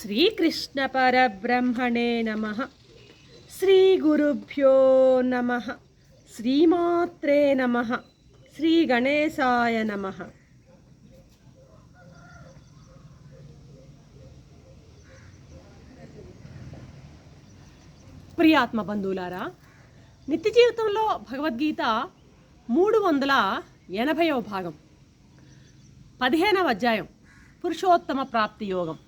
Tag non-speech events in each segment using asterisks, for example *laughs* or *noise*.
శ్రీకృష్ణ పరబ్రహ్మణే నమ. శ్రీ గురుభ్యో నమ. శ్రీమాత్రే నమ. శ్రీ గణేశాయ నమ. ప్రియాత్మ బంధువులారా నిత్య జీవితంలో భగవద్గీత మూడు వందల ఎనభైవ భాగం పదిహేనవ అధ్యాయం పురుషోత్తమ ప్రాప్తి యోగం.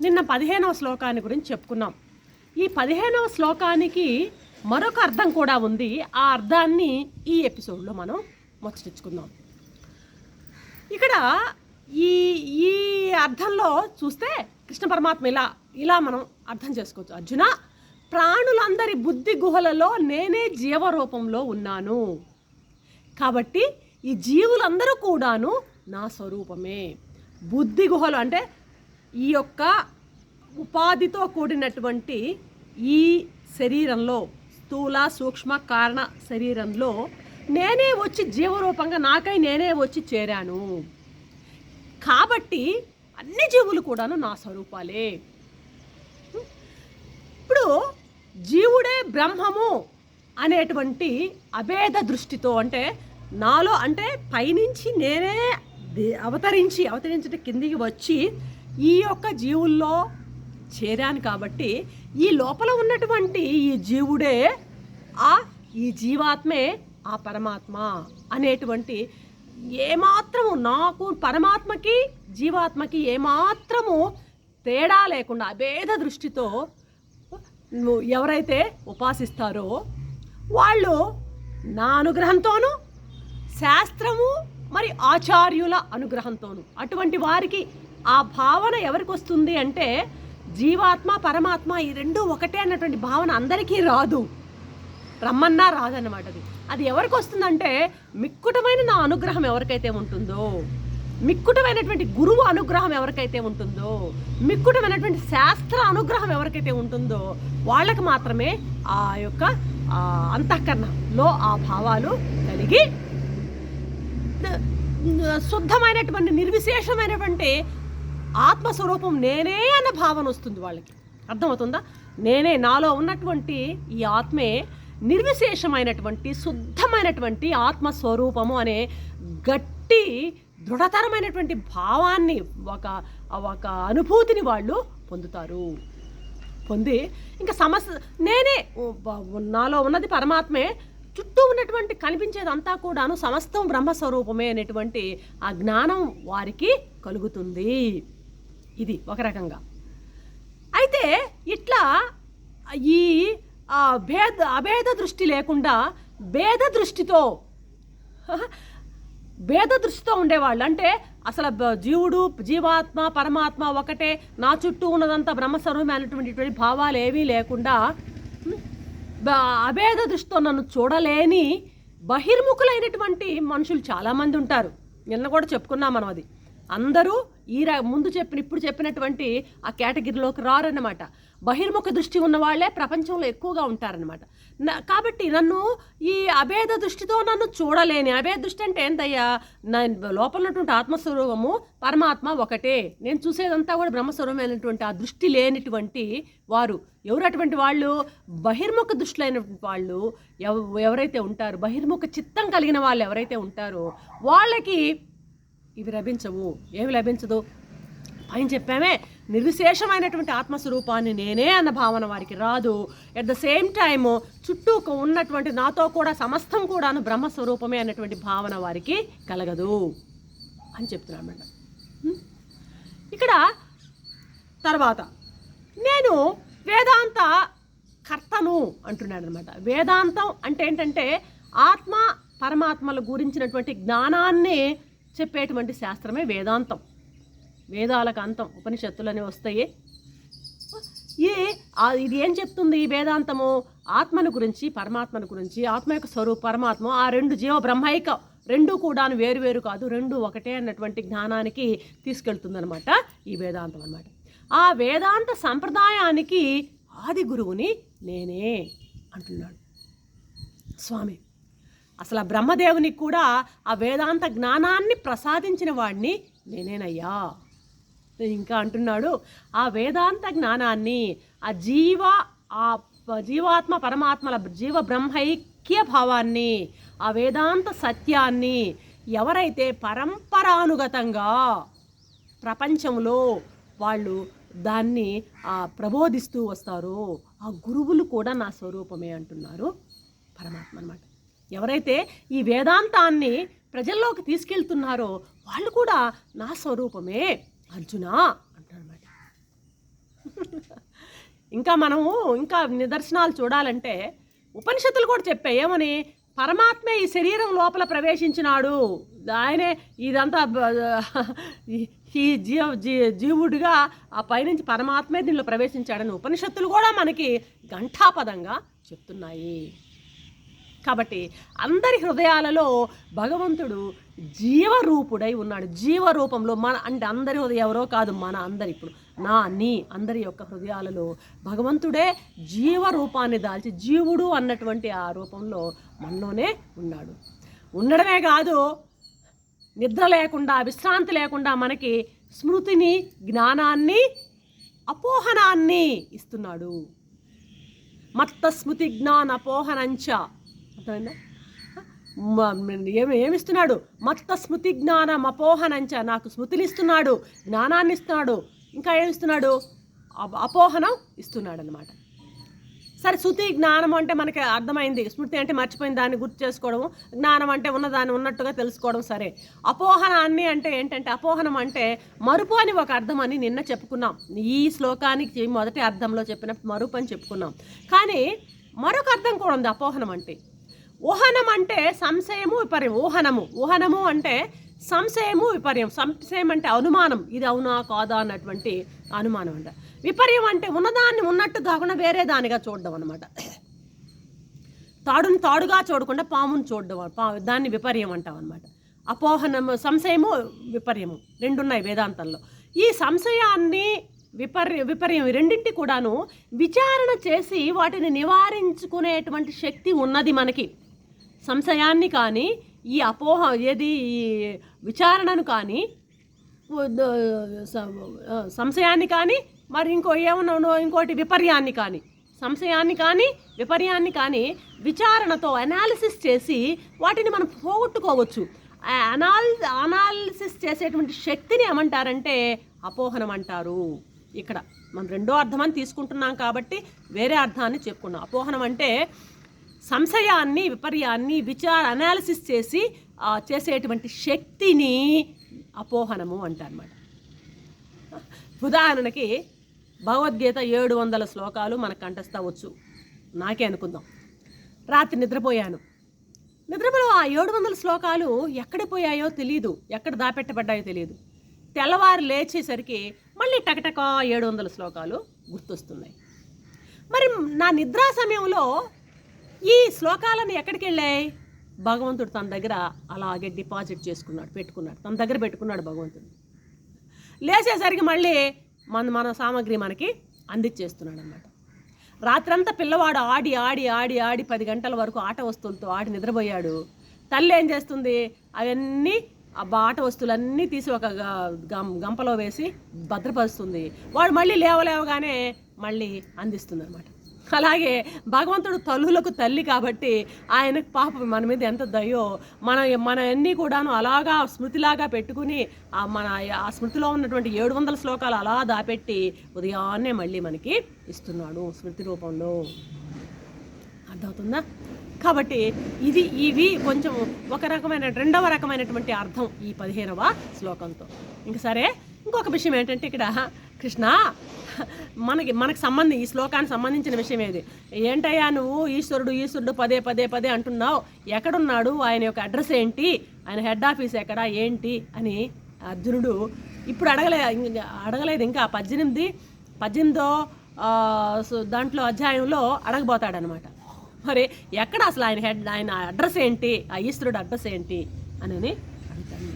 నిన్న పదిహేనవ శ్లోకాన్ని గురించి చెప్పుకున్నాం. ఈ పదిహేనవ శ్లోకానికి మరొక అర్థం కూడా ఉంది. ఆ అర్థాన్ని ఈ ఎపిసోడ్లో మనం ముచ్చటించుకుందాం. ఇక్కడ ఈ ఈ అర్థంలో చూస్తే కృష్ణ పరమాత్మ ఇలా ఇలా మనం అర్థం చేసుకోవచ్చు. అర్జున ప్రాణులందరి బుద్ధి గుహలలో నేనే జీవరూపంలో ఉన్నాను. కాబట్టి ఈ జీవులందరూ కూడాను నా స్వరూపమే. బుద్ధి గుహలు అంటే ఈ యొక్క ఉపాధితో కూడినటువంటి ఈ శరీరంలో స్థూల సూక్ష్మ కారణ శరీరంలో నేనే వచ్చి జీవరూపంగా నాకై నేనే వచ్చి చేరాను. కాబట్టి అన్ని జీవులు కూడాను నా స్వరూపాలే. ఇప్పుడు జీవుడే బ్రహ్మము అనేటువంటి అభేద దృష్టితో అంటే నాలో అంటే పైనుంచి నేనే అవతరించి అవతరించిన కిందికి వచ్చి ఈ యొక్క జీవుల్లో చేరాను కాబట్టి ఈ లోపల ఉన్నటువంటి ఈ జీవుడే ఆ ఈ జీవాత్మే ఆ పరమాత్మ అనేటువంటి ఏమాత్రము నాకు పరమాత్మకి జీవాత్మకి ఏమాత్రము తేడా లేకుండా అభేద దృష్టితో ఎవరైతే ఉపాసిస్తారో వాళ్ళు నా అనుగ్రహంతోనూ శాస్త్రము మరి ఆచార్యుల అనుగ్రహంతోనూ అటువంటి వారికి ఆ భావన ఎవరికి వస్తుంది అంటే జీవాత్మ పరమాత్మ ఈ రెండు ఒకటే అన్నటువంటి భావన అందరికీ రాదు. రమ్మన్నా రాదన్నమాట అది. అది ఎవరికి వస్తుందంటే మిక్కుటమైన నా అనుగ్రహం ఎవరికైతే ఉంటుందో మిక్కుటమైనటువంటి గురువు అనుగ్రహం ఎవరికైతే ఉంటుందో మిక్కుటమైనటువంటి శాస్త్ర అనుగ్రహం ఎవరికైతే ఉంటుందో వాళ్ళకి మాత్రమే ఆ యొక్క అంతఃకరణలో ఆ భావాలు కలిగి శుద్ధమైనటువంటి నిర్విశేషమైనటువంటి ఆత్మస్వరూపం నేనే అన్న భావన వస్తుంది వాళ్ళకి. అర్థమవుతుందా? నేనే నాలో ఉన్నటువంటి ఈ ఆత్మే నిర్విశేషమైనటువంటి శుద్ధమైనటువంటి ఆత్మస్వరూపము అనే గట్టి దృఢతరమైనటువంటి భావాన్ని ఒక ఒక అనుభూతిని వాళ్ళు పొందుతారు. పొంది ఇంకా సమస్య నేనే నాలో ఉన్నది పరమాత్మే చుట్టూ ఉన్నటువంటి కనిపించేదంతా కూడాను సమస్తం బ్రహ్మస్వరూపమే అనేటువంటి ఆ జ్ఞానం వారికి కలుగుతుంది. ఇది ఒక రకంగా. అయితే ఇట్లా ఈ భేద అభేద దృష్టి లేకుండా భేద దృష్టితో భేద దృష్టితో ఉండేవాళ్ళు. అంటే అసలు జీవుడు జీవాత్మ పరమాత్మ ఒకటే నా చుట్టూ ఉన్నదంతా బ్రహ్మస్వరూపం అనేటువంటి భావాలు ఏవీ లేకుండా అభేద దృష్టితో నన్ను చూడలేని బహిర్ముఖులైనటువంటి మనుషులు చాలామంది ఉంటారు. నిన్న కూడా చెప్పుకున్నాం మనం అది. అందరూ ఈ ముందు చెప్పిన ఇప్పుడు చెప్పినటువంటి ఆ కేటగిరీలోకి రారన్నమాట. బహిర్ముఖ దృష్టి ఉన్న వాళ్ళే ప్రపంచంలో ఎక్కువగా ఉంటారనమాట కాబట్టి నన్ను ఈ అభేద దృష్టితో నన్ను చూడలేని అభేద దృష్టి అంటే ఏంటయ్యా నా లోపల ఉన్నటువంటి ఆత్మస్వరూపము పరమాత్మ ఒకటే. నేను చూసేదంతా కూడా బ్రహ్మస్వరూపమైనటువంటి ఆ దృష్టి లేనిటువంటి వారు. ఎవరు అటువంటి వాళ్ళు? బహిర్ముఖ దృష్టిలైనటువంటి వాళ్ళు ఎవరైతే ఉంటారు బహిర్ముఖ చిత్తం కలిగిన వాళ్ళు ఎవరైతే ఉంటారో వాళ్ళకి ఇవి లభించవు. ఏమి లభించదు? పైన చెప్పామే నిర్విశేషమైనటువంటి ఆత్మస్వరూపాన్ని నేనే అన్న భావన వారికి రాదు. ఎట్ ద సేమ్ టైము చుట్టూ ఉన్నటువంటి నాతో కూడా సమస్తం కూడాను బ్రహ్మస్వరూపమే అన్నటువంటి భావన వారికి కలగదు అని చెప్తున్నాను మేడం. ఇక్కడ తర్వాత నేను వేదాంత కర్తను అంటున్నాడు అనమాట వేదాంతం అంటే ఏంటంటే ఆత్మ పరమాత్మల గురించినటువంటి జ్ఞానాన్ని చెప్పేటువంటి శాస్త్రమే వేదాంతం. వేదాలకు అంతం ఉపనిషత్తులని వస్తాయి. ఏ ఇది ఏం చెప్తుంది ఈ వేదాంతము? ఆత్మను గురించి పరమాత్మను గురించి ఆత్మ యొక్క స్వరూప పరమాత్మ ఆ రెండు జీవ బ్రహ్మైక రెండు కూడా వేరు వేరు కాదు రెండు ఒకటే అన్నటువంటి జ్ఞానానికి తీసుకెళ్తుందనమాట ఈ వేదాంతం అన్నమాట. ఆ వేదాంత సంప్రదాయానికి ఆది గురువుని నేనే అంటున్నాడు. స్వామి అసలు ఆ బ్రహ్మదేవునికి కూడా ఆ వేదాంత జ్ఞానాన్ని ప్రసాదించిన వాడిని నేనేనయ్యా. ఇంకా అంటున్నాడు ఆ వేదాంత జ్ఞానాన్ని ఆ జీవ ఆ ప- జీవాత్మ పరమాత్మల జీవ బ్రహ్మైక్య భావాన్ని ఆ వేదాంత సత్యాన్ని ఎవరైతే పరంపరానుగతంగా ప్రపంచంలో వాళ్ళు దాన్ని ప్రబోధిస్తూ వస్తారో ఆ గురువులు కూడా నా స్వరూపమే అంటున్నారు పరమాత్మ అన్నమాట. ఎవరైతే ఈ వేదాంతాన్ని ప్రజల్లోకి తీసుకెళ్తున్నారో వాళ్ళు కూడా నా స్వరూపమే. అర్జున అంటారన్నమాట. ఇంకా మనము ఇంకా నిదర్శనాలు చూడాలంటే ఉపనిషత్తులు కూడా చెప్పాయి ఏమని? పరమాత్మే ఈ శరీరం లోపల ప్రవేశించినాడు. ఆయనే ఇదంతా ఈ- ఈ జీవ జీ జీవుడిగా ఆ పైనుంచి పరమాత్మే దీనిలో ప్రవేశించాడని ఉపనిషత్తులు కూడా మనకి ఘంటాపదంగా చెప్తున్నాయి. కాబట్టి అందరి హృదయాలలో భగవంతుడు జీవరూపుడై ఉన్నాడు. జీవరూపంలో మన అంటే అందరి హృదయం ఎవరో కాదు మన అందరి ఇప్పుడు నా నీ అందరి యొక్క హృదయాలలో భగవంతుడే జీవరూపాన్ని దాల్చి జీవుడు అన్నటువంటి ఆ రూపంలో మనలోనే ఉన్నాడు. ఉండడమే కాదు నిద్ర లేకుండా విశ్రాంతి లేకుండా మనకి స్మృతిని జ్ఞానాన్ని అపోహనాన్ని ఇస్తున్నాడు. మత్త స్మృతి జ్ఞాన అపోహనంచ అర్థమైందా ఏమి ఏమిస్తున్నాడు? మత్త స్మృతి జ్ఞానం అపోహనంచ నాకు స్మృతిని ఇస్తున్నాడు జ్ఞానాన్ని ఇస్తున్నాడు ఇంకా ఏమిస్తున్నాడు? అపోహనం ఇస్తున్నాడు అనమాట సరే శృతి జ్ఞానం అంటే మనకి అర్థమైంది. స్మృతి అంటే మర్చిపోయిన దాన్ని గుర్తు చేసుకోవడం జ్ఞానం అంటే ఉన్నదాన్ని ఉన్నట్టుగా తెలుసుకోవడం సరే. అపోహనాన్ని అంటే ఏంటంటే అపోహనం అంటే మరుపు అని ఒక అర్థం అని నిన్న చెప్పుకున్నాం. ఈ శ్లోకానికి మొదటి అర్థంలో చెప్పిన మరుపు అని చెప్పుకున్నాం. కానీ మరొక అర్థం కూడా ఉంది అపోహనం అంటే. ఊహనం అంటే సంశయము విపర్యం. ఊహనము. ఊహనము అంటే సంశయము విపర్యం. సంశయం అంటే అనుమానం. ఇది అవునా కాదా అన్నటువంటి అనుమానం అంట. విపర్యం అంటే ఉన్నదాన్ని ఉన్నట్టు కాకుండా వేరే దానిగా చూడడం అనమాట తాడుని తాడుగా చూడకుండా పామును చూడడం పా దాన్ని విపర్యం అంటాం అనమాట అపోహనము సంశయము విపర్యము. రెండు ఉన్నాయి వేదాంతంలో. ఈ సంశయాన్ని విపర్య విపర్యం రెండింటి కూడాను విచారణ చేసి వాటిని నివారించుకునేటువంటి శక్తి ఉన్నది మనకి. సంశయాన్ని కానీ ఈ అపోహ ఏది ఈ విచారణను కానీ సంశయాన్ని కానీ మరి ఇంకో ఏమన్నా ఇంకోటి విపర్యాన్ని కానీ సంశయాన్ని కానీ విపర్యాన్ని కానీ విచారణతో అనాలిసిస్ చేసి వాటిని మనం పోగొట్టుకోవచ్చు. అనాల్ అనాలిసిస్ చేసేటువంటి శక్తిని ఏమంటారంటే అపోహనం అంటారు. ఇక్కడ మనం రెండో అర్థమని తీసుకుంటున్నాం కాబట్టి వేరే అర్థాన్ని చెప్పుకున్నాం అపోహనం అంటే సంశయాన్ని విపర్యాన్ని విచార అనాలిసిస్ చేసి చేసేటువంటి శక్తిని అపోహనము అంటారన్నమాట. ఉదాహరణకి భగవద్గీత ఏడు వందల శ్లోకాలు మనకు కంటస్తావచ్చు నాకే అనుకుందాం. రాత్రి నిద్రపోయాను. నిద్రపోలో ఆ ఏడు వందల శ్లోకాలు ఎక్కడ పోయాయో తెలియదు ఎక్కడ దాపెట్టబడ్డాయో తెలియదు తెల్లవారు లేచేసరికి మళ్ళీ టకటక ఏడు వందల శ్లోకాలు గుర్తొస్తున్నాయి. మరి నా నిద్రా సమయంలో ఈ శ్లోకాలను ఎక్కడికి వెళ్ళాయి? భగవంతుడు తన దగ్గర అలాగే డిపాజిట్ చేసుకున్నాడు పెట్టుకున్నాడు. తన దగ్గర పెట్టుకున్నాడు భగవంతుడు. లేచేసరికి మళ్ళీ మన మన సామాగ్రి మనకి అందించేస్తున్నాడు అనమాట రాత్రంతా పిల్లవాడు ఆడి ఆడి ఆడి ఆడి పది గంటల వరకు ఆట వస్తువులతో ఆడి నిద్రపోయాడు. తల్లి ఏం చేస్తుంది? అవన్నీ ఆ ఆట వస్తువులన్నీ తీసి ఒక గం గంపలో వేసి భద్రపరుస్తుంది. వాడు మళ్ళీ లేవలేవగానే మళ్ళీ అందిస్తుంది అనమాట అలాగే భగవంతుడు తల్లులకు తల్లి కాబట్టి ఆయనకు పాపం మన మీద ఎంత దయో మన మన అన్నీ కూడాను అలాగా స్మృతిలాగా పెట్టుకుని ఆ మన ఆ స్మృతిలో ఉన్నటువంటి ఏడు వందల శ్లోకాలు అలా దాపెట్టి ఉదయాన్నే మళ్ళీ మనకి ఇస్తున్నాడు స్మృతి రూపంలో. అర్థమవుతుందా? కాబట్టి ఇది ఇవి కొంచెం ఒక రకమైన రెండవ రకమైనటువంటి అర్థం ఈ పదిహేనవ శ్లోకంతో. ఇంక సరే ఇంకొక విషయం ఏంటంటే ఇక్కడ కృష్ణ మనకి మనకు సంబంధం ఈ శ్లోకానికి సంబంధించిన విషయం ఏది? ఏంటయ్యా నువ్వు ఈశ్వరుడు ఈశ్వరుడు పదే పదే పదే అంటున్నావు. ఎక్కడున్నాడు? ఆయన యొక్క అడ్రస్ ఏంటి? ఆయన హెడ్ ఆఫీస్ ఎక్కడ? ఏంటి? అని అర్జునుడు ఇప్పుడు అడగలే అడగలేదు ఇంకా. పద్దెనిమిది పద్దెనిమిదో దాంట్లో అధ్యాయంలో అడగబోతాడనమాట. మరి ఎక్కడ అసలు ఆయన హెడ్ ఆయన అడ్రస్ ఏంటి? ఆ ఈశ్వరుడు అడ్రస్ ఏంటి? అని అడుగుతాను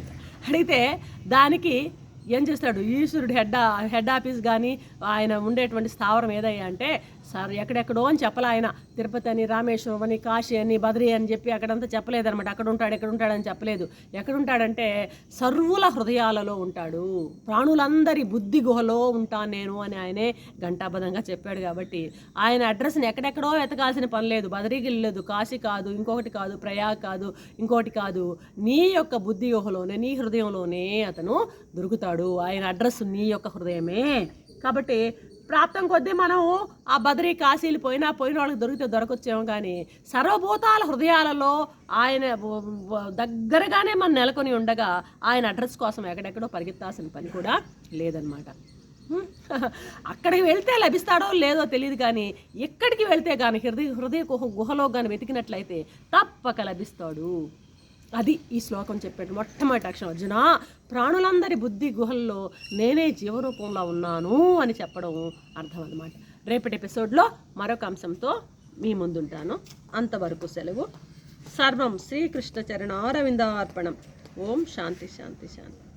అడిగితే దానికి ఏం చేస్తాడు? ఈశ్వరుడు హెడ్ హెడ్ ఆఫీస్ కానీ ఆయన ఉండేటువంటి స్థావరం ఏదయ్యా అంటే సార్ ఎక్కడెక్కడో అని చెప్పలే ఆయన. తిరుపతి అని రామేశ్వరం అని కాశీ అని బద్రి అని చెప్పి అక్కడంతా చెప్పలేదన్నమాట. అక్కడ ఉంటాడు ఎక్కడ ఉంటాడని చెప్పలేదు. ఎక్కడుంటాడంటే సర్వుల హృదయాలలో ఉంటాడు. ప్రాణులందరి బుద్ధి గుహలో ఉంటాను నేను అని ఆయనే ఘంటాబద్ధంగా చెప్పాడు కాబట్టి ఆయన అడ్రస్ని ఎక్కడెక్కడో వెతకాల్సిన పని లేదు. బదరికి వెళ్ళలేదు కాశీ కాదు ఇంకొకటి కాదు ప్రయాగ్ కాదు ఇంకోటి కాదు. నీ యొక్క బుద్ధి గుహలోనే నీ హృదయంలోనే అతను దొరుకుతాడు. ఆయన అడ్రస్ నీ యొక్క హృదయమే. కాబట్టి ప్రాప్తం కొద్దీ మనం ఆ బదరీ కాశీలు పోయినా పోయిన వాళ్ళకి దొరికితే దొరకొచ్చేమో కానీ సర్వభూతాల హృదయాలలో ఆయన దగ్గరగానే మనం నెలకొని ఉండగా ఆయన అడ్రస్ కోసం ఎక్కడెక్కడో పరిగెత్తాల్సిన పని కూడా లేదనమాట *laughs* అక్కడికి వెళ్తే లభిస్తాడో లేదో తెలియదు కానీ ఎక్కడికి వెళ్తే కానీ హృదయ హృదయ గుహ గుహలో కానీ వెతికినట్లయితే తప్పక లభిస్తాడు. అది ఈ శ్లోకం చెప్పాడు మొట్టమొదటి అక్షరం. అర్జున ప్రాణులందరి బుద్ధి గుహల్లో నేనే జీవరూపంలో ఉన్నాను అని చెప్పడం అర్థం అనమాట రేపటి ఎపిసోడ్లో మరొక అంశంతో మీ ముందుంటాను. అంతవరకు సెలవు. సర్వం శ్రీకృష్ణ చరణారవిందార్పణం ఓం శాంతి శాంతి శాంతి.